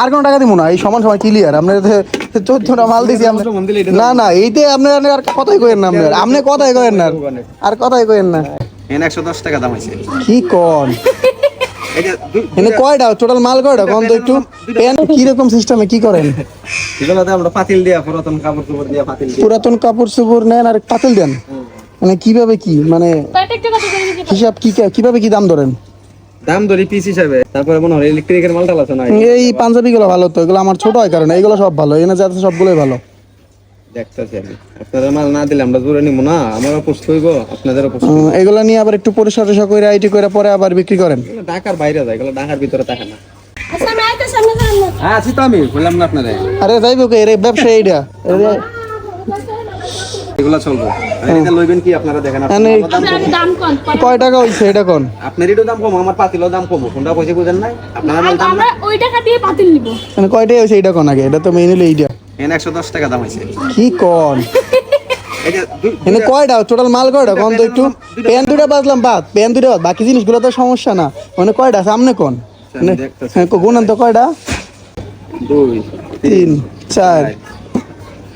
আর কোনো টাকা দিব না এই সমান সমান ক্লিয়ার আপনার চোদ্দটা মাল দিছি না না এইতে আপনি আপনি আর কথাই কইেন না আপনার। আপনি কথাই কইেন না। আর কথাই কইেন না। একশো দশ টাকা দাম আছে কি কন? এনে কয়টা? টোটাল মাল কয়টা? কোন তো একটু। পেন কি রকম সিস্টেমে কি করেন? এগুলোতে আমরা পাতিল দিয়া পুরাতন কাপড় চোপড় দিয়া পাতিল পুরাতন কাপড় চোপড় নেন আর পাতিল দেন। মানে কীভাবে কি? মানে হিসাব কি কীভাবে কি দাম ধরেন? দাম ধরি পিস হিসাবে তারপরে মনে হয় ইলেকট্রিকের মালটাল আছে না এই পাঞ্জাবি গুলো ভালো তো এগুলো আমার ছোট হয় কারণ এইগুলো সব ভালো এখানে যাতে সবগুলোই ভালো। দেখতেছি আমি। আপনাদের মাল না দিলে আমরা জোরে নিবো না আমারও পোস্ট হইব আপনাদেরও পোস্ট উম, এগুলো নিয়ে আবার একটু পরিষ্কার টরিষ্কার করে আইটি করে পরে আবার বিক্রি করেন। ঢাকার বাইরে যায় এগুলো ঢাকার ভিতরে থাকে না। আচ্ছা হ্যাঁ আছি তো আমি বললাম না আপনাদের আরে যাইব কে এর ব্যবসা এইটা এর- এগুলো চলবো। এটা লইবেন কি আপনারা দেখেন এনে দাম কম। কয় টাকা হইছে এটা কোন? আপনার এটাও দাম কম আমার পাতিলও দাম কম কোনটা পয়সা বুঝেন নাই? আপনারা আমরা ওই টাকা দিয়ে পাতিল নিব। মানে কয়টাই হইছে এটা কোন আগে? এটা তো মেইন হলো এইটা। একশো দশ টাকা দাম আছে কি কন? এনে কয়টা? টোটাল মাল কয়টা? তো একটু। পেন দুটা বাজলাম বাদ পেন দুটা বাদ বাকি জিনিসগুলো তো সমস্যা না। মানে কয়টা? সামনে কোন? দেখতেছি। হ্যাঁ গুণান তো কয়টা? দুই তিন। চার।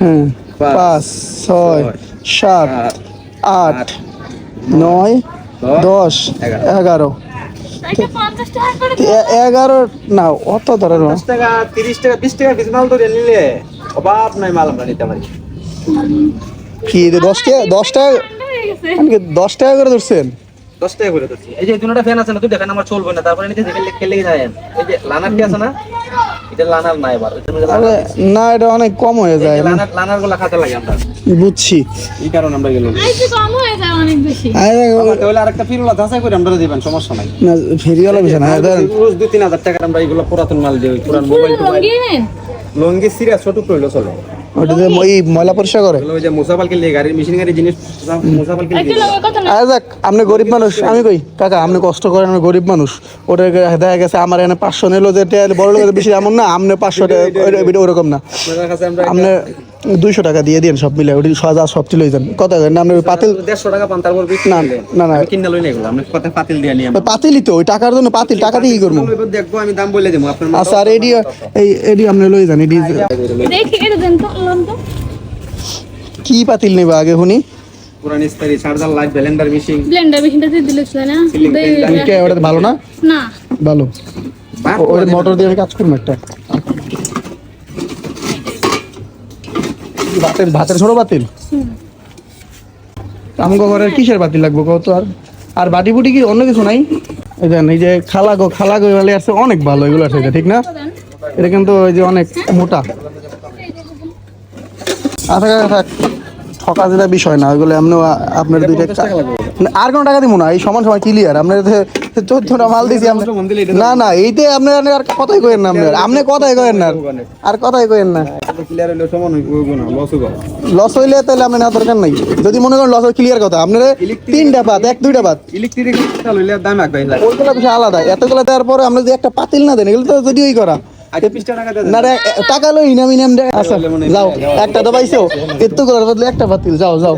হ্যাঁ। পাঁচ, ছয় সাত আট নয় দশ এগারো। এগারো। না অত ধরে না। দশ টাকা তিরিশ টাকা বিশ টাকা পিস মাল ধরে নিলে অভাব নাই মাল আমরা নিতে পারি। কি দশ টাকা দশ টাকা হয়ে দশ টাকা করে ধরছেন? দশ টাকা করে দিচ্ছি এই যে দুটা ফ্যান আছে না তুই দেখেন আমার চলবে না তারপরে নিতে খেলে খেলে যায়। এই যে লানার কি আছে না এটা লানার এবার। না এটা অনেক কম হয়ে এই যায়। লানার লানারগুলা খাতে লাগে আমরা। বুঝছি। এই কারণে আমরা গেলাম। আইসি কম হয়ে যায় অনেক বেশি। আরে, তাহলে আরেকটা ফিরুলা ধাঁচাই করে আমরা দিবেন সমস্যা নাই। না না রোজ আমরা এগুলো পুরাতন মাল দিই ওই পুরান মোবাইল টোবাইল লঙ্গি সিরিয়াস ছোট করল চলে। ওটা ওই ময়লা পরিষ্কার করে। এগুলো ওই যে মুসাফালকে লিয়ে গাড়ির মেশিন গাড়ির জিনিস মুসাফালকে একটু লিয়ে লঙ্গের কথা না। আরে যাক আপনি গরিব মানুষ আমি কই কাকা আপনি কষ্ট করেন আমি গরিব মানুষ। ওটা দেখা গেছে আমার এখানে পাঁচশো নিলো যে বড় লোকের বেশি এমন না আপনি পাঁচশো টাকা ওরকম না। আপনাদের কাছে আমরা আপনি দুইশো টাকা দিয়ে দিন সব মিলে ওটি সাজা সব তুলে যান কত না আপনি ওই পাতিল দেড়শো টাকা পান তারপর বিক্রি না, না, না। আমি কিনা লই না এগুলো আমি কত পাতিল দিয়ে নিয়ে পাতিলই তো ওই টাকার জন্য পাতিল টাকা দিয়ে কি করব? দেখব আমি দাম বলে দেবো আপনার আচ্ছা আর এডি এই এডি আপনি লই যান এডি দেখি এটা দেন তো তো। কি পাতিল নেবা আগে শুনি? পুরান ইস্তারি charger light blender machine. Blender মেশিনটা দিয়ে দিলে ছিল না? কে ওটা ভালো না? না। ভালো। ওই মোটর দিয়ে আমি কাজ করব একটা। বাতিল ভাতের ছোট বাতিল? আমাকে ঘরের কিসের বাতিল লাগবে কত আর? আর বাটি বুটি কি অন্য কিছু নাই? এই দেন এই যে খালা গো খালা গো এগুলো আছে অনেক ভালো এগুলো আছে ঠিক না? এটা কিন্তু ওই যে অনেক মোটা। আচ্ছা থাক। ঠকা যেটা বিষয় না ওইগুলো এমনি আপনার দুইটা আর কোনো টাকা দিব না এই সমান সমান ক্লিয়ার আপনার চোদ্দটা মাল দিছি না না এইতে আর কথাই কইেন না আপনার আপনি কথাই না। আর কথাই না। না লস হইলে তাহলে আপনি না দরকার নাই। যদি মনে করেন লস ক্লিয়ার কথা আপনার তিনটা পাত এক দুইটা পাত ইলেকট্রিক ওইগুলো বিষয় আলাদা। এতগুলো দেওয়ার পরে আমরা যদি একটা পাতিল না দেন এগুলো তো যদি ওই করা। টাকা এ- টাকা লই ইনাম ইনাম আচ্ছা যাও। একটা তো পাইছো এত করার বদলে একটা বাতিল যাও যাও।